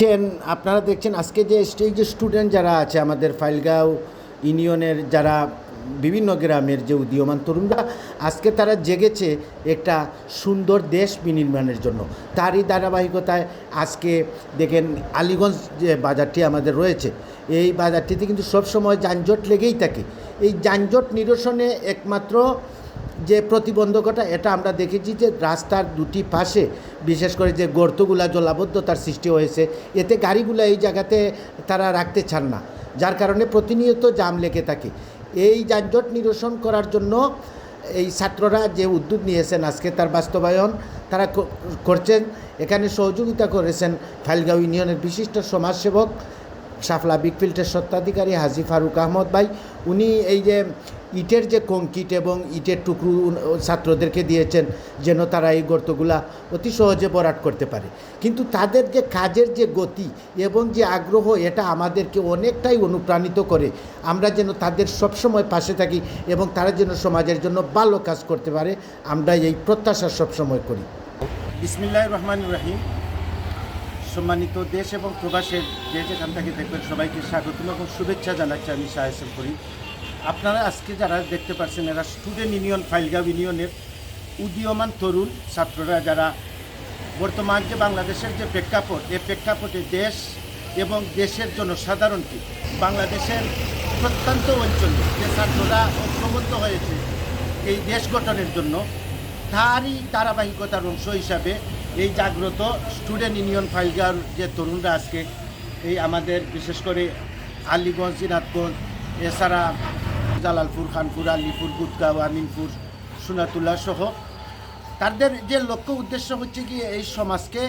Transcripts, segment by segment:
দেখছেন, আপনারা দেখছেন, আজকে যে স্টেজ স্টুডেন্ট যারা আছে আমাদের ফাইলগাঁও ইউনিয়নের যারা বিভিন্ন গ্রামের যে উদীয়মান তরুণরা, আজকে তারা জেগেছে একটা সুন্দর দেশ বিনির্মাণের জন্য। তারই ধারাবাহিকতায় আজকে দেখেন আলিগঞ্জ যে বাজারটি আমাদের রয়েছে, এই বাজারটিতে কিন্তু সবসময় যানজট লেগেই থাকে। এই যানজট নিরসনে একমাত্র যে প্রতিবন্ধকতা, এটা আমরা দেখেছি যে রাস্তার দুটি পাশে, বিশেষ করে যে গর্তগুলা জলাবদ্ধতার সৃষ্টি হয়েছে, এতে গাড়িগুলো এই জায়গাতে তারা রাখতে চান না। যার কারণে প্রতিনিয়ত জাম লেগে থাকে। এই যানজট নিরসন করার জন্য এই ছাত্ররা যে উদ্যোগ নিয়েছেন আজকে তার বাস্তবায়ন, তারা করছেন। এখানে সহযোগিতা করেছেন ফাইলগাঁও ইউনিয়নের বিশিষ্ট সমাজসেবক সাফলা বিগফিল্ডের সত্ত্বাধিকারী হাজি ফারুক আহমদ ভাই, উনি এই যে ইটের যে কংক্রিট এবং ইটের টুকরো ছাত্রদেরকে দিয়েছেন যেন তারা এই গর্তগুলা অতি সহজে ভরাট করতে পারে। কিন্তু তাদের যে কাজের যে গতি এবং যে আগ্রহ, এটা আমাদেরকে অনেকটাই অনুপ্রাণিত করে। আমরা যেন তাদের সবসময় পাশে থাকি এবং তারা যেন সমাজের জন্য ভালো কাজ করতে পারে আমরা এই প্রত্যাশা সবসময় করি। বিসমিল্লাহ রহমান রাহিম। সম্মানিত দেশ এবং প্রবাসের যে যেখান থেকে দেখবেন সবাইকে স্বাগতম এবং শুভেচ্ছা জানাচ্ছি আমি সাহেব করি আপনারা আজকে যারা দেখতে পাচ্ছেন এরা স্টুডেন্ট ইউনিয়ন ফাইলগাঁও ইউনিয়নের উদীয়মান তরুণ ছাত্ররা যারা বর্তমান যে বাংলাদেশের যে প্রেক্ষাপট এই প্রেক্ষাপটে দেশ এবং দেশের জনসাধারণকে বাংলাদেশের প্রত্যন্ত অঞ্চলে যে ছাত্ররা ঐক্যবদ্ধ হয়েছে এই দেশ গঠনের জন্য, তারই ধারাবাহিকতার অংশ হিসাবে এই জাগ্রত স্টুডেন্ট ইউনিয়ন ফাইলগার যে তরুণরা আজকে, এই আমাদের বিশেষ করে আলীগঞ্জ, জিনাতগঞ্জ, এছাড়া জালালপুর, খানপুর, আলিপুর গুদগাঁও আমিনপুর, সোনাতুল্লাহ সহ তাদের যে লক্ষ্য উদ্দেশ্য হচ্ছে কি, এই সমাজকে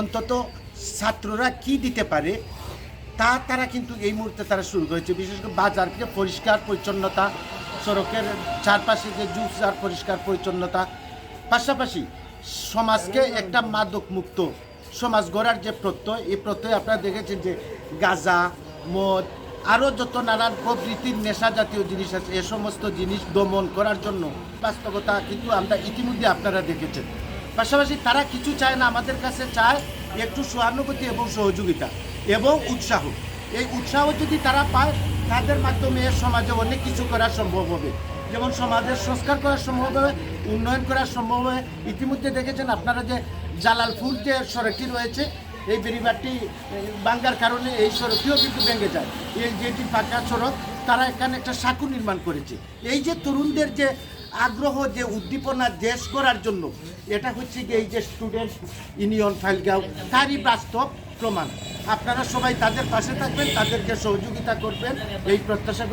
অন্তত ছাত্ররা কি দিতে পারে, তা তারা কিন্তু এই মুহূর্তে তারা শুরু করেছে। বিশেষ করে বাজারকে পরিষ্কার পরিচ্ছন্নতা, সড়কের চারপাশে যে জুসার পরিষ্কার পরিচ্ছন্নতা, পাশাপাশি সমাজকে একটা মাদক মুক্ত। সমাজ গড়ার যে প্রত্যয়, এই প্রত্যয় আপনারা দেখেছেন যে গাঁজা, মদ, আরও যত নানান প্রবৃত্তির নেশা জাতীয় জিনিস আছে, এ সমস্ত জিনিস দমন করার জন্য বাস্তবতা কিন্তু আমরা ইতিমধ্যে আপনারা দেখেছেন। পাশাপাশি তারা কিছু চায় না, আমাদের কাছে চায় একটু সহানুভূতি এবং সহযোগিতা এবং উৎসাহ। এই উৎসাহ যদি তারা পায়, তাদের মাধ্যমে সমাজে অনেক কিছু করা সম্ভব হবে। যেমন সমাজের সংস্কার করা সম্ভব হবে, উন্নয়ন করা সম্ভব হবে। ইতিমধ্যে দেখেছেন আপনারা যে জালালপুর যে সড়কটি রয়েছে, এই বেরিবারটি ভাঙ্গার কারণে এই সড়কটিও কিন্তু ভেঙে যায়। এই যেটি পাকা সড়ক, তারা এখানে একটা সাঁকু নির্মাণ করেছে। এই যে তরুণদের যে আগ্রহ, যে উদ্দীপনা দেশ করার জন্য, এটা হচ্ছে কি এই যে স্টুডেন্ট ইউনিয়ন ফাইলগাঁও, তারই বাস্তব প্রমাণ। আপনারা সবাই তাদের পাশে থাকবেন, তাদেরকে সহযোগিতা করবেন, এই প্রত্যাশা